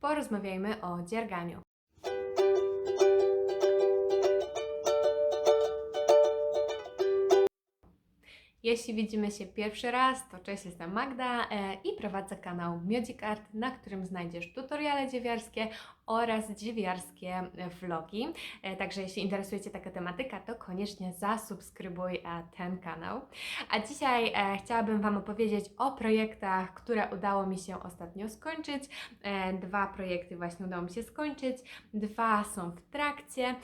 porozmawiajmy o dzierganiu. Jeśli widzimy się pierwszy raz, to cześć, jestem Magda e, i prowadzę kanał Music Art, na którym znajdziesz tutoriale dziewiarskie oraz dziewiarskie e, vlogi. E, także jeśli interesuje Cię taka tematyka, to koniecznie zasubskrybuj e, ten kanał. A dzisiaj chciałabym Wam opowiedzieć o projektach, które udało mi się ostatnio skończyć. Dwa projekty właśnie udało mi się skończyć, dwa są w trakcie.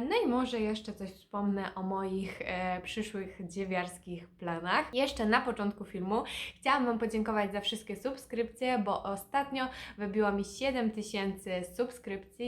No i może jeszcze coś wspomnę o moich przyszłych dziewiarskich planach. Jeszcze na początku filmu chciałam Wam podziękować za wszystkie subskrypcje, bo ostatnio wybiło mi 7000 subskrypcji,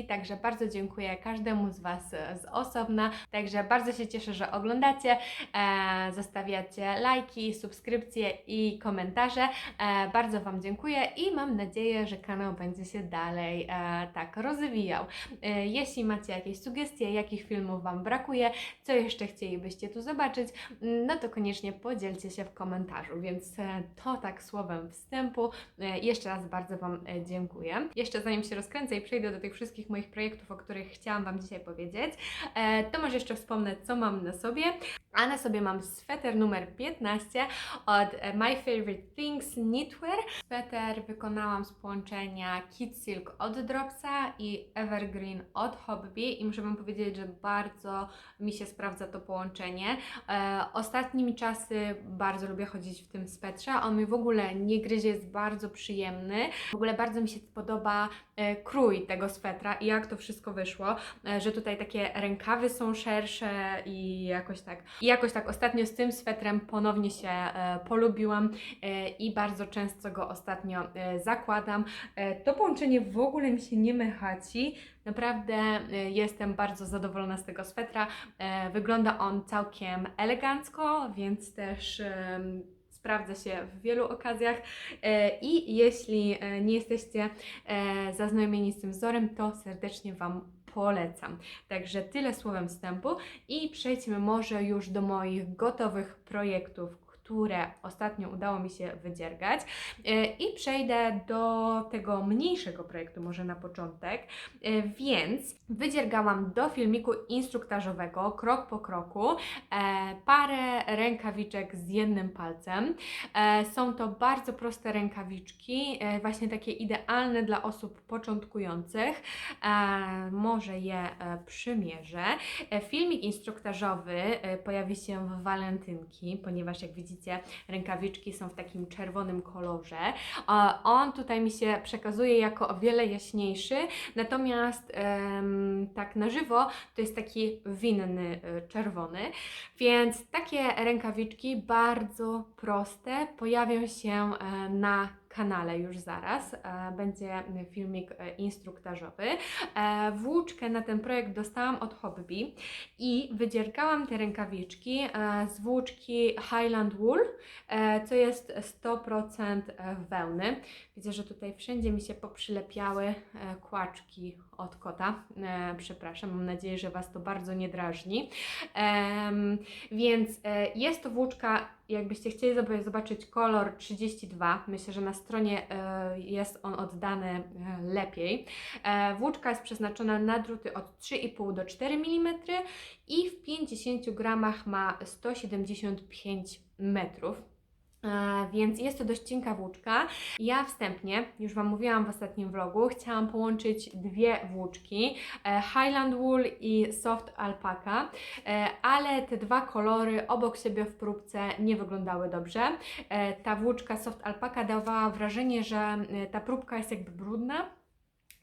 także bardzo dziękuję każdemu z Was e, z osobna. Także bardzo się cieszę, że oglądacie, e, zostawiacie lajki, subskrypcje i komentarze. E, bardzo Wam dziękuję i mam nadzieję, że kanał będzie się dalej e, tak rozwijał. E, jeśli macie jakieś sugestie, jakich filmów Wam brakuje, co jeszcze chcielibyście tu zobaczyć, mm, no to koniecznie podzielcie się w komentarzu. Więc e, to tak słowem wstępu. E, Jeszcze raz bardzo Wam e, dziękuję. Jeszcze zanim się rozkręcę i przejdę do tych wszystkich moich projektów, o których chciałam Wam dzisiaj powiedzieć, e, to może jeszcze wspomnę, co mam na sobie. A na sobie mam sweter numer 15 od e, My Favorite Things Knitwear. Sweter wykonałam z połączenia Kid Silk od Dropsa i Evergreen od Hobby i muszę Wam powiedzieć, że bardzo mi się sprawdza to połączenie. E, ostatnimi czasy bardzo lubię chodzić w tym swetrze. On mi w ogóle nie gryzie, jest bardzo przyjemny. W ogóle bardzo mi się podoba krój tego swetra i jak to wszystko wyszło, e, że tutaj takie rękawy są szersze i jakoś tak. I jakoś tak ostatnio z tym swetrem ponownie się e, polubiłam e, i bardzo często go ostatnio zakładam. To połączenie w ogóle mi się nie mychaci. Naprawdę jestem bardzo zadowolona z tego swetra. Wygląda on całkiem elegancko, więc też. Sprawdza się w wielu okazjach E, i jeśli e, nie jesteście e, zaznajomieni z tym wzorem, to serdecznie Wam polecam. Także tyle słowem wstępu i przejdźmy może już do moich gotowych projektów, które ostatnio udało mi się wydziergać. E, I przejdę do tego mniejszego projektu, może na początek. E, Więc wydziergałam do filmiku instruktażowego, krok po kroku, e, parę rękawiczek z jednym palcem. Są to bardzo proste rękawiczki, właśnie takie idealne dla osób początkujących. Może je przymierzę. Filmik instruktażowy pojawi się w walentynki, ponieważ jak widzicie, rękawiczki są w takim czerwonym kolorze. On tutaj mi się przekazuje jako o wiele jaśniejszy, natomiast tak na żywo to jest taki winny e, czerwony. Więc takie rękawiczki bardzo proste pojawią się e, na kanale już zaraz. E, Będzie filmik e, instruktażowy. E, Włóczkę na ten projekt dostałam od Hobby i wydziergałam te rękawiczki z włóczki Highland Wool, co jest 100% wełny. Widzę, że tutaj wszędzie mi się poprzylepiały kłaczki od kota. E, Przepraszam, mam nadzieję, że Was to bardzo nie drażni. Em, Więc e, jest to włóczka, jakbyście chcieli zobaczyć kolor 32, myślę, że na stronie e, jest on oddany e, lepiej. E, Włóczka jest przeznaczona na druty od 3,5 do 4 mm i w 50 gramach ma 175 metrów. E, Więc jest to dość cienka włóczka. Ja wstępnie, już Wam mówiłam w ostatnim vlogu, chciałam połączyć dwie włóczki, e, Highland Wool i Soft Alpaca, e, ale te dwa kolory obok siebie w próbce nie wyglądały dobrze. Ta włóczka Soft Alpaca dawała wrażenie, że ta próbka jest jakby brudna,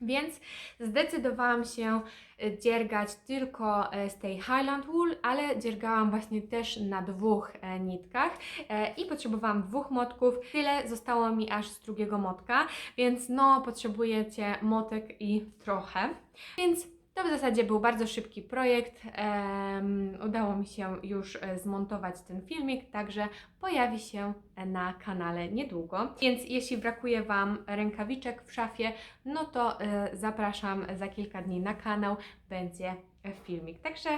więc zdecydowałam się e, dziergać tylko e, z tej Highland Wool, ale dziergałam właśnie też na dwóch e, nitkach e, i potrzebowałam dwóch motków. Tyle zostało mi aż z drugiego motka, więc no potrzebujecie motek i trochę. Więc to w zasadzie był bardzo szybki projekt. Udało mi się już e, zmontować ten filmik, także pojawi się na kanale niedługo. Więc jeśli brakuje Wam rękawiczek w szafie, no to e, zapraszam za kilka dni na kanał, będzie filmik. Także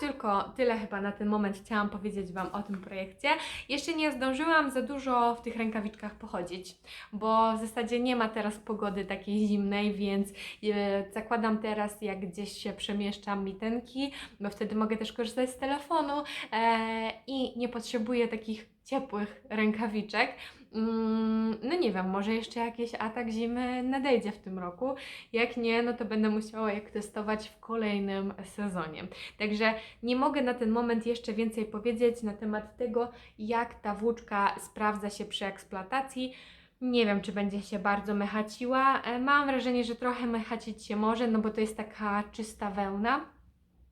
tylko tyle chyba na ten moment chciałam powiedzieć Wam o tym projekcie. Jeszcze nie zdążyłam za dużo w tych rękawiczkach pochodzić, bo w zasadzie nie ma teraz pogody takiej zimnej, więc e, zakładam teraz, jak gdzieś się przemieszczam mitenki, bo wtedy mogę też korzystać z telefonu e, i nie potrzebuję takich ciepłych rękawiczek. Mm, no nie wiem, może jeszcze jakiś atak zimy nadejdzie w tym roku. Jak nie, no to będę musiała jak testować w kolejnym sezonie. Także nie mogę na ten moment jeszcze więcej powiedzieć na temat tego, jak ta włóczka sprawdza się przy eksploatacji. Nie wiem, czy będzie się bardzo mechaciła. E, Mam wrażenie, że trochę mechacić się może, no bo to jest taka czysta wełna.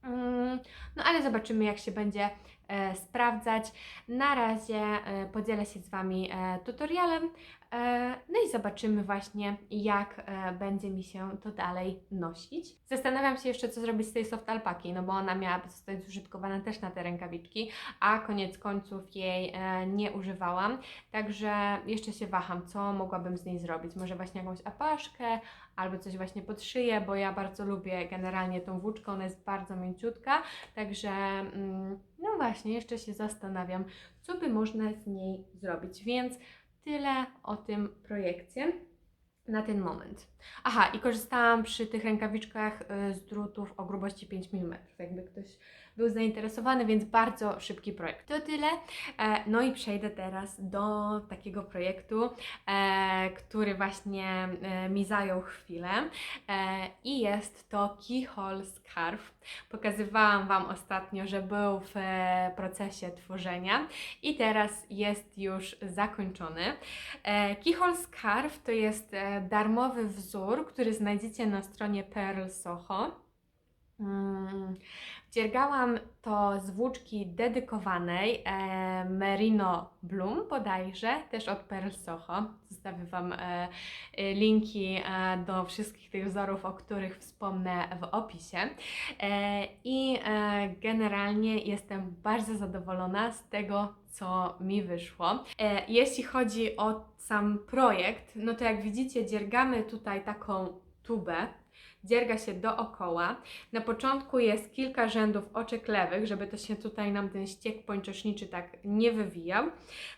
Mm, No ale zobaczymy, jak się będzie sprawdzać. Na razie e, podzielę się z Wami e, tutorialem. E, no i zobaczymy właśnie, jak e, będzie mi się to dalej nosić. Zastanawiam się jeszcze, co zrobić z tej soft alpaki, no bo ona miała zostać zużytkowana też na te rękawiczki, a koniec końców jej e, nie używałam. Także jeszcze się waham, co mogłabym z niej zrobić. Może właśnie jakąś apaszkę, albo coś właśnie pod szyję, bo ja bardzo lubię generalnie tą włóczkę, ona jest bardzo mięciutka, także mm, no właśnie, jeszcze się zastanawiam, co by można z niej zrobić, więc tyle o tym projekcie na ten moment. Aha, i korzystałam przy tych rękawiczkach y, z drutów o grubości 5 mm, jakby ktoś był zainteresowany, więc bardzo szybki projekt. To tyle. E, No i przejdę teraz do takiego projektu, e, który właśnie e, mi zajął chwilę i jest to Keyhole Scarf. Pokazywałam Wam ostatnio, że był w procesie tworzenia i teraz jest już zakończony. Keyhole Scarf to jest darmowy wzór, który znajdziecie na stronie Pearl Soho. Dziergałam to z włóczki dedykowanej e, Merino Bloom bodajże, też od Pearl Soho. Zostawię Wam e, e, linki e, do wszystkich tych wzorów, o których wspomnę w opisie. E, I e, generalnie jestem bardzo zadowolona z tego, co mi wyszło. E, jeśli chodzi o sam projekt, no to jak widzicie, dziergamy tutaj taką tubę. Dzierga się dookoła. Na początku jest kilka rzędów oczek lewych, żeby to się tutaj nam ten ściek pończoszniczy tak nie wywijał.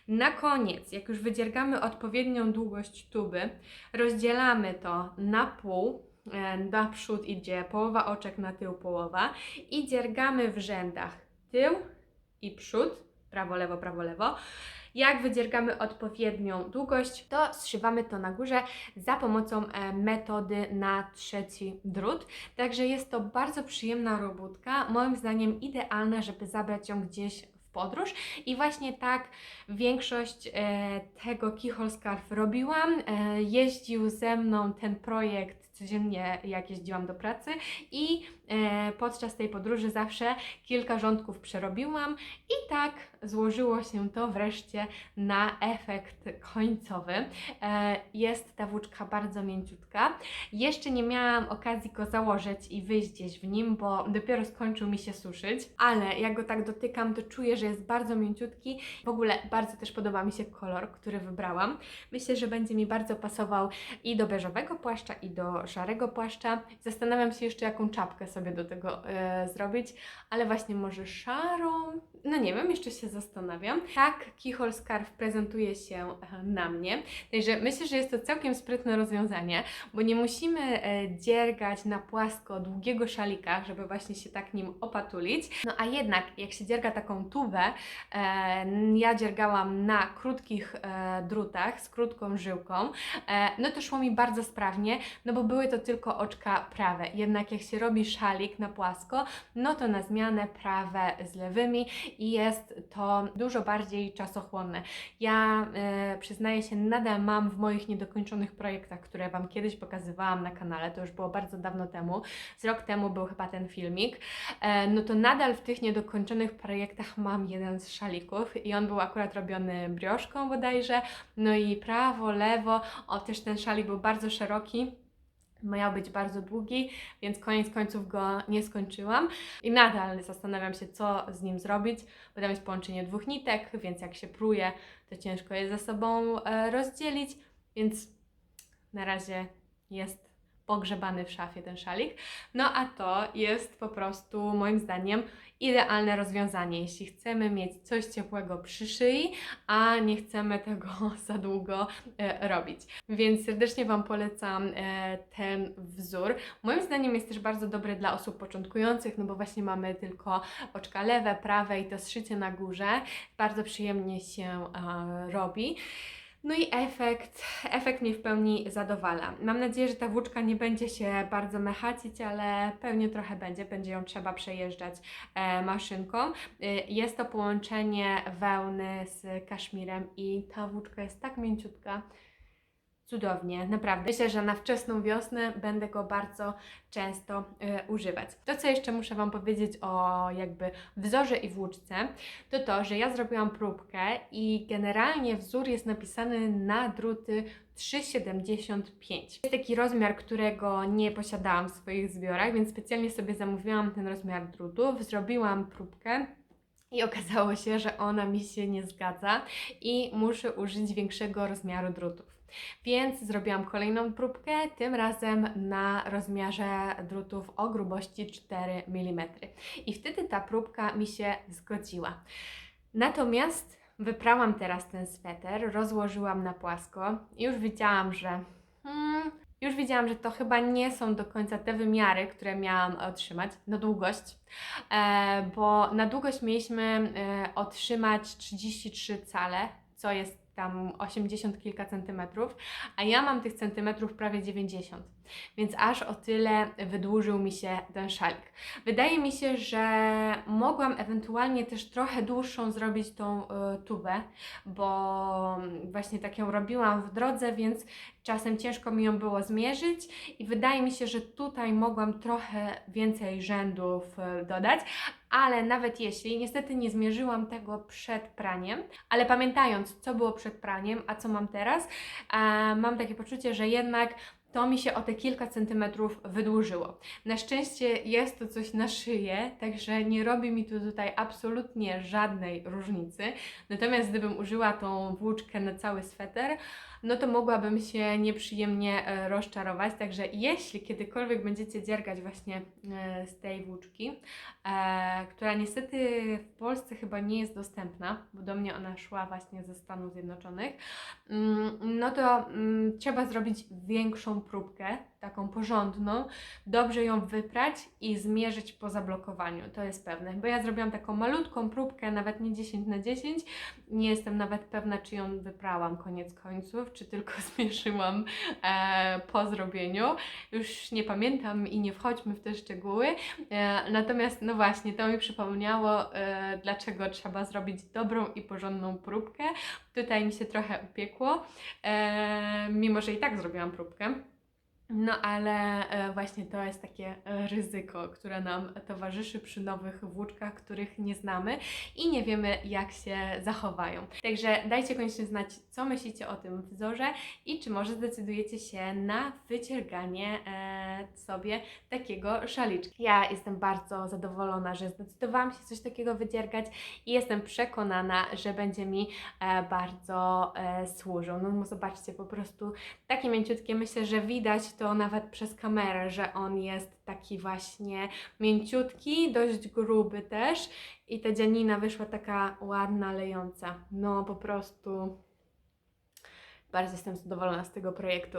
Na koniec, jak już wydziergamy odpowiednią długość tuby, rozdzielamy to na pół. E, Naprzód idzie połowa oczek, na tył połowa i dziergamy w rzędach tył i przód, prawo, lewo, prawo, lewo. Jak wydziergamy odpowiednią długość, to zszywamy to na górze za pomocą e, metody na trzeci drut. Także jest to bardzo przyjemna robótka, moim zdaniem idealna, żeby zabrać ją gdzieś podróż i właśnie tak większość e, tego Keyhole Scarf robiłam. E, jeździł ze mną ten projekt codziennie, jak jeździłam do pracy i e, podczas tej podróży zawsze kilka rządków przerobiłam i tak złożyło się to wreszcie na efekt końcowy. E, jest ta włóczka bardzo mięciutka. Jeszcze nie miałam okazji go założyć i wyjść gdzieś w nim, bo dopiero skończył mi się suszyć, ale jak go tak dotykam, to czuję, że jest bardzo mięciutki. W ogóle bardzo też podoba mi się kolor, który wybrałam. Myślę, że będzie mi bardzo pasował i do beżowego płaszcza, i do szarego płaszcza. Zastanawiam się jeszcze, jaką czapkę sobie do tego e, zrobić, ale właśnie może szarą. No nie wiem, jeszcze się zastanawiam. Tak Keyhole Scarf prezentuje się e, na mnie. Także myślę, że jest to całkiem sprytne rozwiązanie, bo nie musimy e, dziergać na płasko długiego szalika, żeby właśnie się tak nim opatulić. No a jednak, jak się dzierga taką tubę, e, ja dziergałam na krótkich drutach z krótką żyłką, no to szło mi bardzo sprawnie, no bo były to tylko oczka prawe. Jednak jak się robi szalik na płasko, no to na zmianę prawe z lewymi i jest to dużo bardziej czasochłonne. Ja e, przyznaję się, nadal mam w moich niedokończonych projektach, które Wam kiedyś pokazywałam na kanale, to już było bardzo dawno temu, z rok temu był chyba ten filmik, e, no to nadal w tych niedokończonych projektach mam jeden z szalików i on był akurat robiony brioszką bodajże, no i prawo, lewo, o też ten szalik był bardzo szeroki, miał być bardzo długi, więc koniec końców go nie skończyłam. I nadal zastanawiam się, co z nim zrobić, bo tam jest połączenie dwóch nitek, więc jak się pruje, to ciężko je ze sobą e, rozdzielić, więc na razie jest pogrzebany w szafie ten szalik. No a to jest po prostu moim zdaniem idealne rozwiązanie, jeśli chcemy mieć coś ciepłego przy szyi, a nie chcemy tego za długo e, robić. Więc serdecznie Wam polecam e, ten wzór. Moim zdaniem jest też bardzo dobry dla osób początkujących, no bo właśnie mamy tylko oczka lewe, prawe i to zszycie na górze. Bardzo przyjemnie się e, robi. No i efekt, efekt mnie w pełni zadowala. Mam nadzieję, że ta włóczka nie będzie się bardzo mechacić, ale pewnie trochę będzie. Będzie ją trzeba przejeżdżać e, maszynką. E, jest to połączenie wełny z kaszmirem i ta włóczka jest tak mięciutka. Cudownie, naprawdę. Myślę, że na wczesną wiosnę będę go bardzo często e, używać. To, co jeszcze muszę Wam powiedzieć o jakby wzorze i włóczce, to to, że ja zrobiłam próbkę i generalnie wzór jest napisany na druty 3,75. Jest taki rozmiar, którego nie posiadałam w swoich zbiorach, więc specjalnie sobie zamówiłam ten rozmiar drutów, zrobiłam próbkę. I okazało się, że ona mi się nie zgadza i muszę użyć większego rozmiaru drutów. Więc zrobiłam kolejną próbkę, tym razem na rozmiarze drutów o grubości 4 mm. I wtedy ta próbka mi się zgodziła. Natomiast wyprałam teraz ten sweter, rozłożyłam na płasko i już widziałam, że hmm, już widziałam, że to chyba nie są do końca te wymiary, które miałam otrzymać na długość, e, bo na długość mieliśmy e, otrzymać 33 cale, co jest tam 80 kilka centymetrów, a ja mam tych centymetrów prawie 90, więc aż o tyle wydłużył mi się ten szalik. Wydaje mi się, że mogłam ewentualnie też trochę dłuższą zrobić tą y, tubę, bo właśnie tak ją robiłam w drodze, więc czasem ciężko mi ją było zmierzyć i wydaje mi się, że tutaj mogłam trochę więcej rzędów dodać, ale nawet jeśli, niestety nie zmierzyłam tego przed praniem, ale pamiętając, co było przed praniem, a co mam teraz, e, mam takie poczucie, że jednak to mi się o te kilka centymetrów wydłużyło. Na szczęście jest to coś na szyję, także nie robi mi to tutaj absolutnie żadnej różnicy. Natomiast gdybym użyła tą włóczkę na cały sweter, no to mogłabym się nieprzyjemnie e, rozczarować. Także jeśli kiedykolwiek będziecie dziergać właśnie e, z tej włóczki, e, która niestety w Polsce chyba nie jest dostępna, bo do mnie ona szła właśnie ze Stanów Zjednoczonych, mm, no to mm, trzeba zrobić większą próbkę, taką porządną, dobrze ją wyprać i zmierzyć po zablokowaniu, to jest pewne. Bo ja zrobiłam taką malutką próbkę, nawet nie 10 na 10, nie jestem nawet pewna, czy ją wyprałam koniec końców, czy tylko zmierzyłam e, po zrobieniu. Już nie pamiętam i nie wchodźmy w te szczegóły. E, natomiast, no właśnie, to mi przypomniało, e, dlaczego trzeba zrobić dobrą i porządną próbkę. Tutaj mi się trochę upiekło, e, mimo że i tak zrobiłam próbkę. No ale e, właśnie to jest takie e, ryzyko, które nam towarzyszy przy nowych włóczkach, których nie znamy i nie wiemy, jak się zachowają. Także dajcie koniecznie znać, co myślicie o tym wzorze i czy może zdecydujecie się na wycierganie e, sobie takiego szaliczka. Ja jestem bardzo zadowolona, że zdecydowałam się coś takiego wydziergać i jestem przekonana, że będzie mi bardzo służył. No zobaczcie, po prostu takie mięciutkie, myślę, że widać to nawet przez kamerę, że on jest taki właśnie mięciutki, dość gruby też i ta dzianina wyszła taka ładna, lejąca. No po prostu bardzo jestem zadowolona z tego projektu.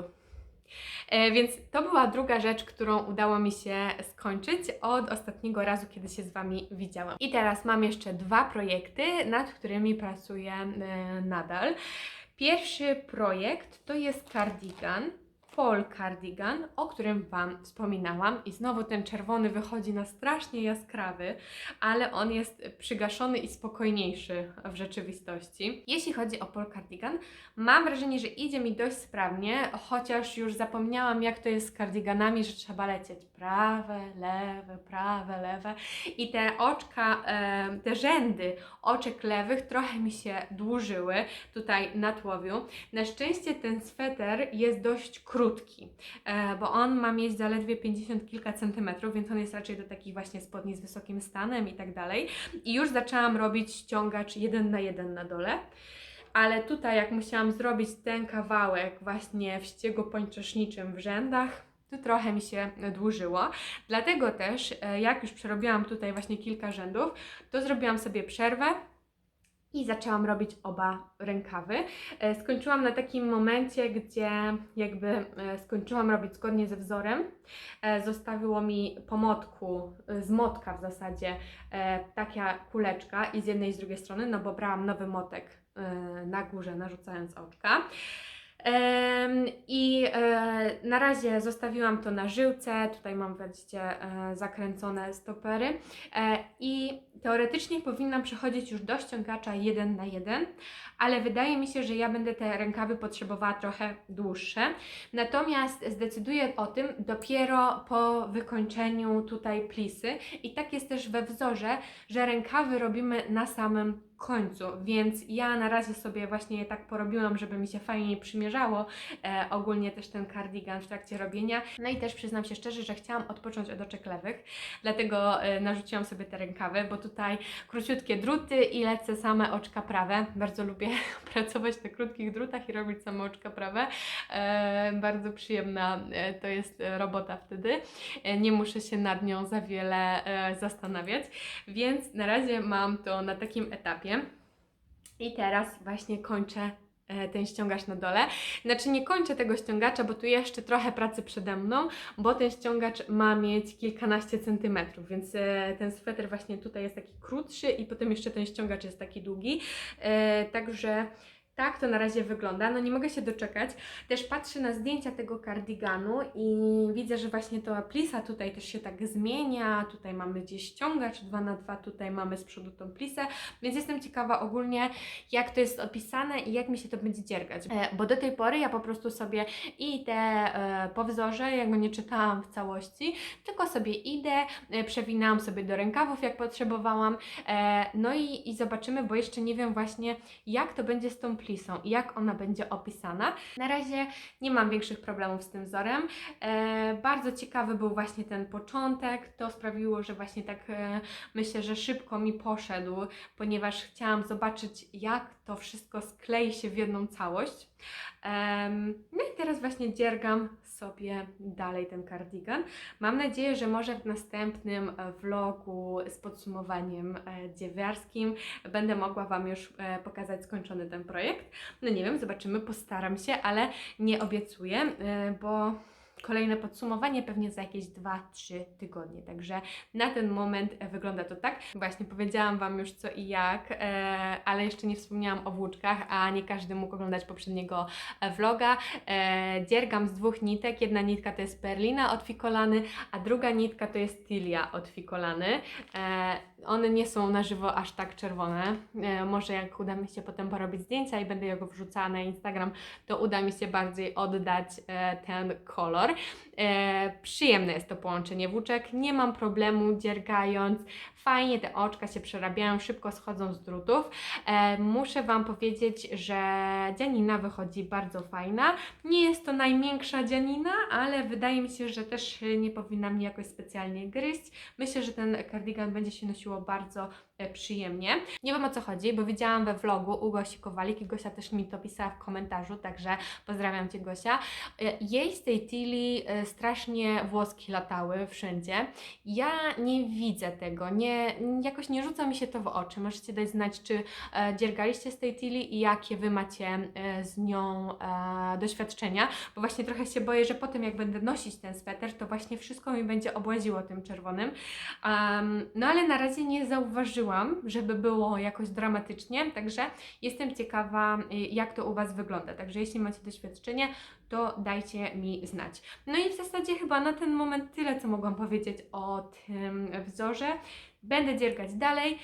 E, więc to była druga rzecz, którą udało mi się skończyć od ostatniego razu, kiedy się z Wami widziałam. I teraz mam jeszcze dwa projekty, nad którymi pracuję e, nadal. Pierwszy projekt to jest cardigan. Fall Cardigan, o którym Wam wspominałam. I znowu ten czerwony wychodzi na strasznie jaskrawy, ale on jest przygaszony i spokojniejszy w rzeczywistości. Jeśli chodzi o Fall Cardigan, mam wrażenie, że idzie mi dość sprawnie, chociaż już zapomniałam, jak to jest z kardiganami, że trzeba lecieć prawe, lewe, prawe, lewe. I te oczka, e, te rzędy oczek lewych trochę mi się dłużyły tutaj na tłowiu. Na szczęście ten sweter jest dość krótki, e, bo on ma mieć zaledwie 50 kilka centymetrów, więc on jest raczej do takich właśnie spodni z wysokim stanem i tak dalej. I już zaczęłam robić ściągacz jeden na jeden na dole. Ale tutaj, jak musiałam zrobić ten kawałek właśnie w ściegu pończoszniczym w rzędach, to trochę mi się dłużyło. Dlatego też, e, jak już przerobiłam tutaj właśnie kilka rzędów, to zrobiłam sobie przerwę i zaczęłam robić oba rękawy. E, Skończyłam na takim momencie, gdzie jakby e, skończyłam robić zgodnie ze wzorem. E, Zostawiło mi po motku, z motka w zasadzie, taka kuleczka i z jednej i z drugiej strony, no bo brałam nowy motek na górze, narzucając oczka. I e, na razie zostawiłam to na żyłce. Tutaj mam, widzicie, e, zakręcone stopery. E, I teoretycznie powinnam przechodzić już do ściągacza 1 na 1, ale wydaje mi się, że ja będę te rękawy potrzebowała trochę dłuższe. Natomiast zdecyduję o tym dopiero po wykończeniu tutaj plisy. I tak jest też we wzorze, że rękawy robimy na samym końcu, więc ja na razie sobie właśnie tak porobiłam, żeby mi się fajnie przymierzało e, ogólnie też ten kardigan w trakcie robienia. No i też przyznam się szczerze, że chciałam odpocząć od oczek lewych, dlatego e, narzuciłam sobie te rękawy, bo tutaj króciutkie druty i lecę same oczka prawe. Bardzo lubię pracować na krótkich drutach i robić same oczka prawe. E, bardzo przyjemna e, to jest e, robota wtedy. E, nie muszę się nad nią za wiele e, zastanawiać, więc na razie mam to na takim etapie. I teraz właśnie kończę e, ten ściągacz na dole. Znaczy nie kończę tego ściągacza, bo tu jeszcze trochę pracy przede mną, bo ten ściągacz ma mieć kilkanaście centymetrów, więc e, ten sweter właśnie tutaj jest taki krótszy i potem jeszcze ten ściągacz jest taki długi. E, Także tak to na razie wygląda. No nie mogę się doczekać. Też patrzę na zdjęcia tego kardiganu i widzę, że właśnie to plisa tutaj też się tak zmienia. Tutaj mamy gdzieś ściągacz 2 na 2 tutaj mamy z przodu tą plisę, więc jestem ciekawa ogólnie jak to jest opisane i jak mi się to będzie dziergać. E, bo do tej pory ja po prostu sobie i te e, po wzorze, ja go nie czytałam w całości, tylko sobie idę, e, przewinęłam sobie do rękawów jak potrzebowałam. E, no i, i zobaczymy, bo jeszcze nie wiem właśnie jak to będzie z tą plisą i jak ona będzie opisana. Na razie nie mam większych problemów z tym wzorem. E, bardzo ciekawy był właśnie ten początek. To sprawiło, że właśnie tak e, myślę, że szybko mi poszedł, ponieważ chciałam zobaczyć, jak to wszystko sklei się w jedną całość. Em, no i teraz właśnie dziergam sobie dalej ten kardigan. Mam nadzieję, że może w następnym e, vlogu z podsumowaniem e, dziewiarskim będę mogła Wam już e, pokazać skończony ten projekt. No nie wiem, zobaczymy, postaram się, ale nie obiecuję, bo kolejne podsumowanie pewnie za jakieś 2-3 tygodnie. Także na ten moment e, wygląda to tak. Właśnie powiedziałam Wam już co i jak, e, ale jeszcze nie wspomniałam o włóczkach, a nie każdy mógł oglądać poprzedniego e, vloga. Dziergam z dwóch nitek. Jedna nitka to jest perlina od Fikolany, a druga nitka to jest tilia od Fikolany. One nie są na żywo aż tak czerwone. E, może jak uda mi się potem porobić zdjęcia i będę jego wrzucała na Instagram, to uda mi się bardziej oddać e, ten kolor. E, przyjemne jest to połączenie włóczek, nie mam problemu dziergając. Fajnie te oczka się przerabiają, szybko schodzą z drutów. E, muszę Wam powiedzieć, że dzianina wychodzi bardzo fajna. Nie jest to najmiększa dzianina, ale wydaje mi się, że też nie powinna mnie jakoś specjalnie gryźć. Myślę, że ten kardigan będzie się nosiło bardzo przyjemnie. Nie wiem o co chodzi, bo widziałam we vlogu u Gosi Kowalik i Gosia też mi to pisała w komentarzu, także pozdrawiam Cię Gosia. E, Jej z tej Tili e, strasznie włoski latały wszędzie. Ja nie widzę tego, nie, jakoś nie rzuca mi się to w oczy. Możecie dać znać, czy e, dziergaliście z tej Tili i jakie Wy macie e, z nią e, doświadczenia, bo właśnie trochę się boję, że potem jak będę nosić ten sweter, to właśnie wszystko mi będzie obłaziło tym czerwonym. No ale na razie nie zauważyłam, żeby było jakoś dramatycznie, także jestem ciekawa, y, jak to u Was wygląda. Także jeśli macie doświadczenie, to dajcie mi znać. No i w zasadzie chyba na ten moment tyle, co mogłam powiedzieć o tym wzorze. Będę dziergać dalej.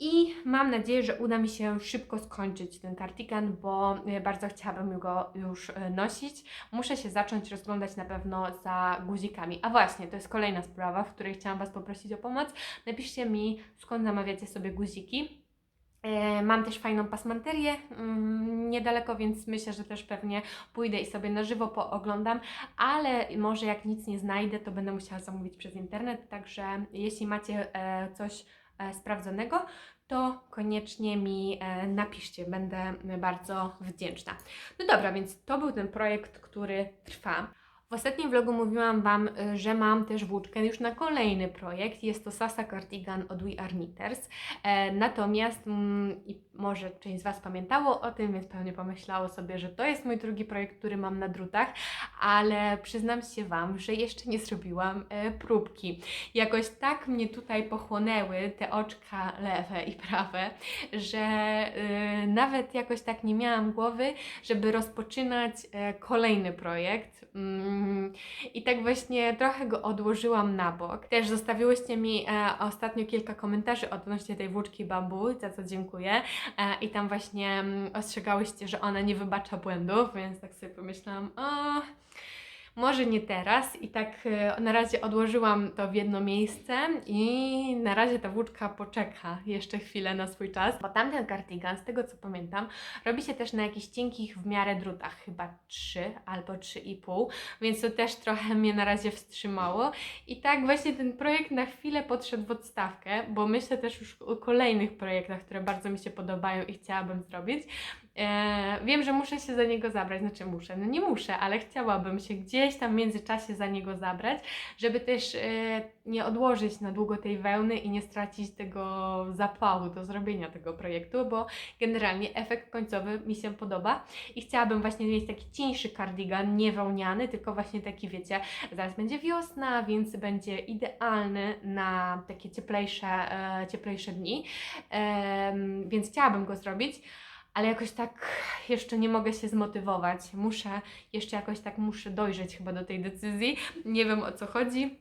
I mam nadzieję, że uda mi się szybko skończyć ten kardigan, bo y, bardzo chciałabym go już y, nosić. Muszę się zacząć rozglądać na pewno za guzikami. A właśnie, to jest kolejna sprawa, w której chciałam Was poprosić o pomoc. Napiszcie mi, skąd zamawiacie sobie guziki. E, Mam też fajną pasmanterię mm, niedaleko, więc myślę, że też pewnie pójdę i sobie na żywo pooglądam, ale może jak nic nie znajdę, to będę musiała zamówić przez internet, także jeśli macie e, coś e, sprawdzonego, to koniecznie mi e, napiszcie, będę bardzo wdzięczna. No dobra, więc to był ten projekt, który trwa. W ostatnim vlogu mówiłam Wam, y, że mam też włóczkę już na kolejny projekt. Jest to Sasa Cardigan od We Are Knitters. E, natomiast, mm, i może część z Was pamiętało o tym, więc pewnie pomyślało sobie, że to jest mój drugi projekt, który mam na drutach, ale przyznam się Wam, że jeszcze nie zrobiłam e, próbki. Jakoś tak mnie tutaj pochłonęły te oczka lewe i prawe, że y, nawet jakoś tak nie miałam głowy, żeby rozpoczynać e, kolejny projekt. Mm, I tak właśnie trochę go odłożyłam na bok. Też zostawiłyście mi e, ostatnio kilka komentarzy odnośnie tej włóczki bambu, za co dziękuję. E, I tam właśnie mm, ostrzegałyście, że ona nie wybacza błędów, więc tak sobie pomyślałam, o, może nie teraz. I tak e, na razie odłożyłam to w jedno miejsce i na razie ta włóczka poczeka jeszcze chwilę na swój czas. Bo tamten cardigan, z tego co pamiętam, robi się też na jakichś cienkich w miarę drutach, chyba 3 albo 3,5, więc to też trochę mnie na razie wstrzymało. I tak właśnie ten projekt na chwilę podszedł w odstawkę, bo myślę też już o kolejnych projektach, które bardzo mi się podobają i chciałabym zrobić. E, wiem, że muszę się za niego zabrać, znaczy muszę, no nie muszę, ale chciałabym się gdzieś tam w międzyczasie za niego zabrać, żeby też e, nie odłożyć na długo tej wełny i nie stracić tego zapału do zrobienia tego projektu, bo generalnie efekt końcowy mi się podoba. I chciałabym właśnie mieć taki cieńszy kardigan, nie wełniany, tylko właśnie taki, wiecie, zaraz będzie wiosna, więc będzie idealny na takie cieplejsze, e, cieplejsze dni, Em, więc chciałabym go zrobić ale jakoś tak jeszcze nie mogę się zmotywować. Muszę, jeszcze jakoś tak muszę dojrzeć chyba do tej decyzji. Nie wiem o co chodzi.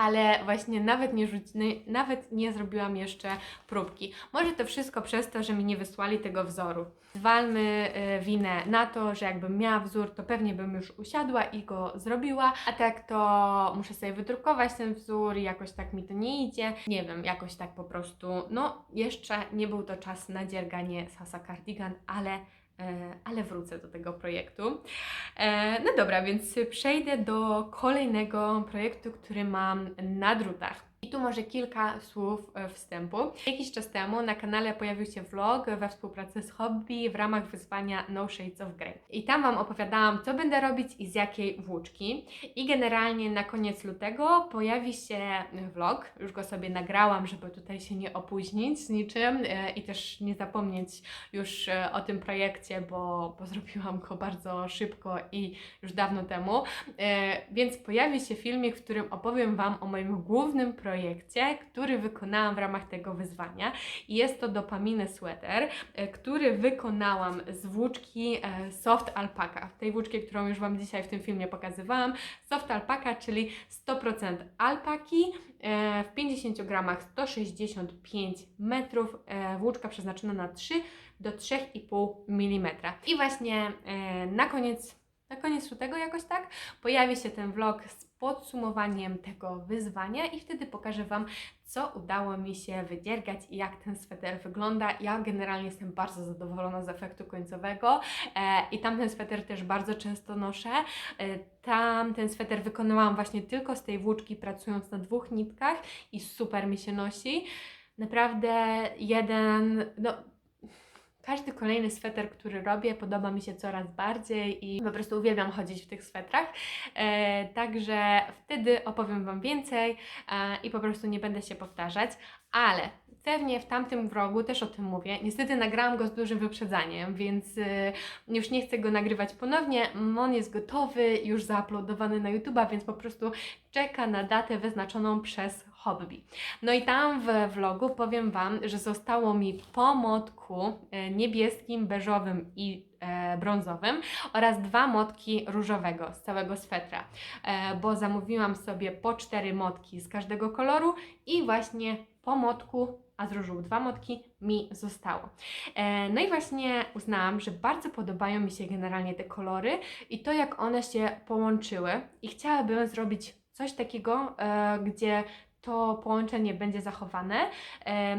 Ale właśnie nawet nie, rzuci, nawet nie zrobiłam jeszcze próbki. Może to wszystko przez to, że mi nie wysłali tego wzoru. Zwalmy y, winę na to, że jakbym miała wzór, to pewnie bym już usiadła i go zrobiła, a tak to muszę sobie wydrukować ten wzór i jakoś tak mi to nie idzie. Nie wiem, jakoś tak po prostu, no jeszcze nie był to czas na dzierganie Sasa Cardigan, ale ale wrócę do tego projektu. E, No dobra, więc przejdę do kolejnego projektu, który mam na drutach. I tu może kilka słów e, wstępu. Jakiś czas temu na kanale pojawił się vlog we współpracy z Hobby w ramach wyzwania No Shades of Grey. I tam Wam opowiadałam, co będę robić i z jakiej włóczki. I generalnie na koniec lutego pojawi się vlog. Już go sobie nagrałam, żeby tutaj się nie opóźnić z niczym e, i też nie zapomnieć już e, o tym projekcie, bo, bo zrobiłam go bardzo szybko i już dawno temu. Więc pojawi się filmik, w którym opowiem Wam o moim głównym projekcie, który wykonałam w ramach tego wyzwania. I jest to dopamine sweater, e, który wykonałam z włóczki e, Soft Alpaca. Tej włóczki, którą już Wam dzisiaj w tym filmie pokazywałam. Soft Alpaca, czyli 100% alpaki e, w 50 gramach 165 metrów. Włóczka przeznaczona na 3 do 3,5 mm. I właśnie na koniec na koniec lutego jakoś tak pojawi się ten vlog z podsumowaniem tego wyzwania i wtedy pokażę Wam, co udało mi się wydziergać i jak ten sweter wygląda. Ja generalnie jestem bardzo zadowolona z efektu końcowego e, i tamten sweter też bardzo często noszę. E, tam ten sweter wykonałam właśnie tylko z tej włóczki, pracując na dwóch nitkach i super mi się nosi. Naprawdę jeden, no każdy kolejny sweter, który robię, podoba mi się coraz bardziej i po prostu uwielbiam chodzić w tych swetrach. E, także wtedy opowiem Wam więcej e, i po prostu nie będę się powtarzać, ale pewnie w tamtym vlogu też o tym mówię. Niestety nagrałam go z dużym wyprzedzaniem, więc e, już nie chcę go nagrywać ponownie. On jest gotowy, już zauploadowany na YouTube'a, więc po prostu czeka na datę wyznaczoną przez hobby. No i tam w vlogu powiem Wam, że zostało mi po motku e, niebieskim, beżowym i e, brązowym oraz dwa motki różowego z całego swetra, e, bo zamówiłam sobie po cztery motki z każdego koloru i właśnie po motku, a z różu dwa motki, mi zostało. E, no i właśnie uznałam, że bardzo podobają mi się generalnie te kolory i to jak one się połączyły i chciałabym zrobić coś takiego, e, gdzie to połączenie będzie zachowane.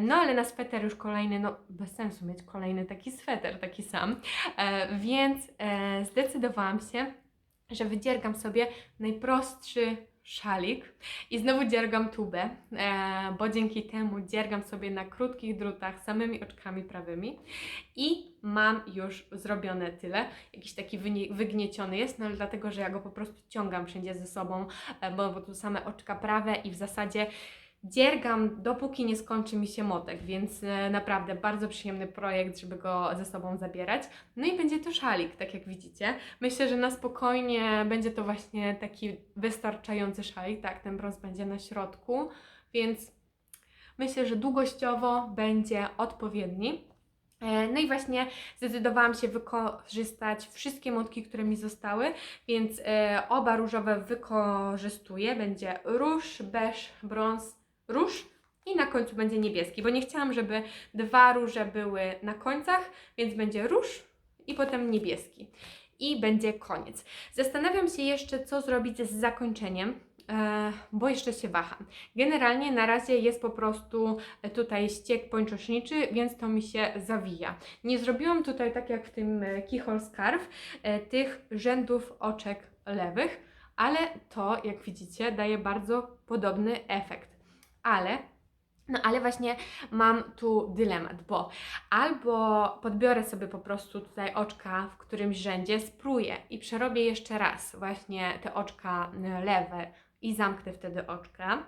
No ale na sweter już kolejny, no bez sensu mieć kolejny taki sweter, taki sam. E, Więc e, zdecydowałam się, że wydziergam sobie najprostszy szalik i znowu dziergam tubę, e, bo dzięki temu dziergam sobie na krótkich drutach samymi oczkami prawymi i mam już zrobione tyle. Jakiś taki wygnieciony jest, no ale dlatego, że ja go po prostu ciągam wszędzie ze sobą, e, bo, bo tu same oczka prawe i w zasadzie dziergam dopóki nie skończy mi się motek, więc e, naprawdę bardzo przyjemny projekt, żeby go ze sobą zabierać. No i będzie to szalik, tak jak widzicie. Myślę, że na spokojnie będzie to właśnie taki wystarczający szalik, tak, ten brąz będzie na środku, więc myślę, że długościowo będzie odpowiedni. E, No i właśnie zdecydowałam się wykorzystać wszystkie motki, które mi zostały, więc e, oba różowe wykorzystuję. Będzie róż, beż, brąz, róż i na końcu będzie niebieski, bo nie chciałam, żeby dwa róże były na końcach, więc będzie róż i potem niebieski. I będzie koniec. Zastanawiam się jeszcze, co zrobić z zakończeniem, e, bo jeszcze się waham. Generalnie na razie jest po prostu tutaj ściek pończoszniczy, więc to mi się zawija. Nie zrobiłam tutaj, tak jak w tym e, keyhole scarf, tych rzędów oczek lewych, ale to, jak widzicie, daje bardzo podobny efekt. Ale, no ale właśnie mam tu dylemat, bo albo podbiorę sobie po prostu tutaj oczka w którymś rzędzie, spróję i przerobię jeszcze raz właśnie te oczka y, lewe i zamknę wtedy oczka,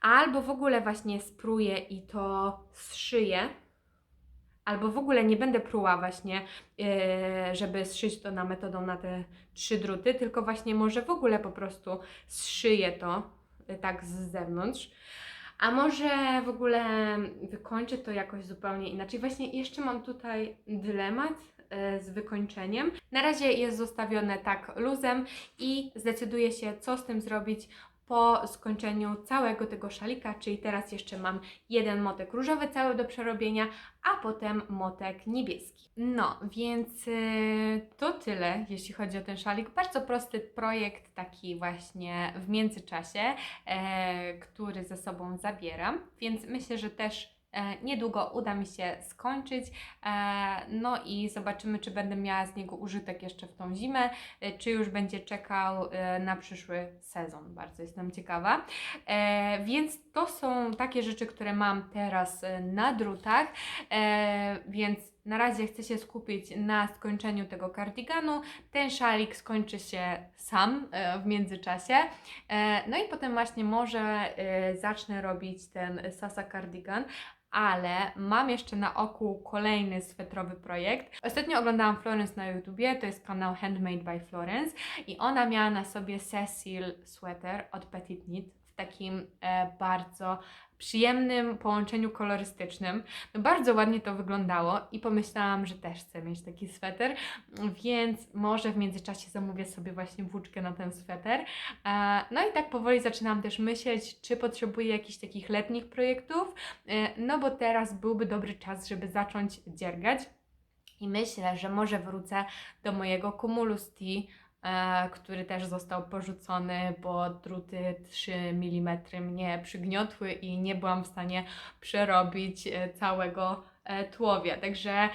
albo w ogóle właśnie spróję i to zszyję, albo w ogóle nie będę pruła właśnie, yy, żeby zszyć to na metodą na te trzy druty, tylko właśnie może w ogóle po prostu zszyję to yy, tak z zewnątrz. A może w ogóle wykończę to jakoś zupełnie inaczej. Właśnie jeszcze mam tutaj dylemat e, z wykończeniem. Na razie jest zostawione tak luzem i zdecyduję się, co z tym zrobić po skończeniu całego tego szalika, czyli teraz jeszcze mam jeden motek różowy cały do przerobienia, a potem motek niebieski. No, więc yy, to tyle, jeśli chodzi o ten szalik. Bardzo prosty projekt, taki właśnie w międzyczasie, e, który ze sobą zabieram, więc myślę, że też niedługo uda mi się skończyć. E, no i zobaczymy, czy będę miała z niego użytek jeszcze w tą zimę, e, czy już będzie czekał e, na przyszły sezon. Bardzo jestem ciekawa. E, więc to są takie rzeczy, które mam teraz e, na drutach, e, więc na razie chcę się skupić na skończeniu tego kardiganu. Ten szalik skończy się sam e, w międzyczasie. E, no i potem właśnie może e, zacznę robić ten Sasa cardigan, ale mam jeszcze na oku kolejny swetrowy projekt. Ostatnio oglądałam Florence na YouTubie, to jest kanał Handmade by Florence i ona miała na sobie Cecil sweater od Petit Knit w takim e, bardzo przyjemnym połączeniu kolorystycznym. No bardzo ładnie to wyglądało i pomyślałam, że też chcę mieć taki sweter, więc może w międzyczasie zamówię sobie właśnie włóczkę na ten sweter. E, No i tak powoli zaczynam też myśleć, czy potrzebuję jakichś takich letnich projektów, e, no bo teraz byłby dobry czas, żeby zacząć dziergać. I myślę, że może wrócę do mojego Cumulus T, e, który też został porzucony, bo druty 3 mm mnie przygniotły i nie byłam w stanie przerobić e, całego e, tułowia. Także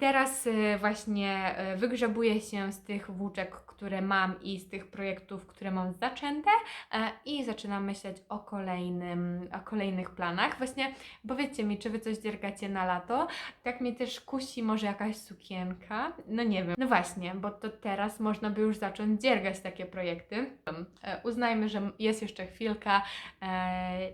teraz e, właśnie e, wygrzebuję się z tych włóczek, które mam i z tych projektów, które mam zaczęte i zaczynam myśleć o, kolejnym, o kolejnych planach. Właśnie powiedzcie mi, czy Wy coś dziergacie na lato? Tak mnie też kusi może jakaś sukienka. No nie wiem. No właśnie, bo to teraz można by już zacząć dziergać takie projekty. Uznajmy, że jest jeszcze chwilka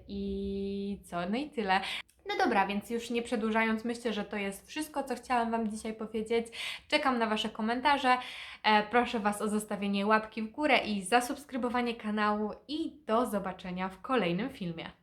i co? No i tyle. No dobra, więc już nie przedłużając, myślę, że to jest wszystko, co chciałam Wam dzisiaj powiedzieć. Czekam na Wasze komentarze. E, proszę Was o zostawienie łapki w górę i zasubskrybowanie kanału i do zobaczenia w kolejnym filmie.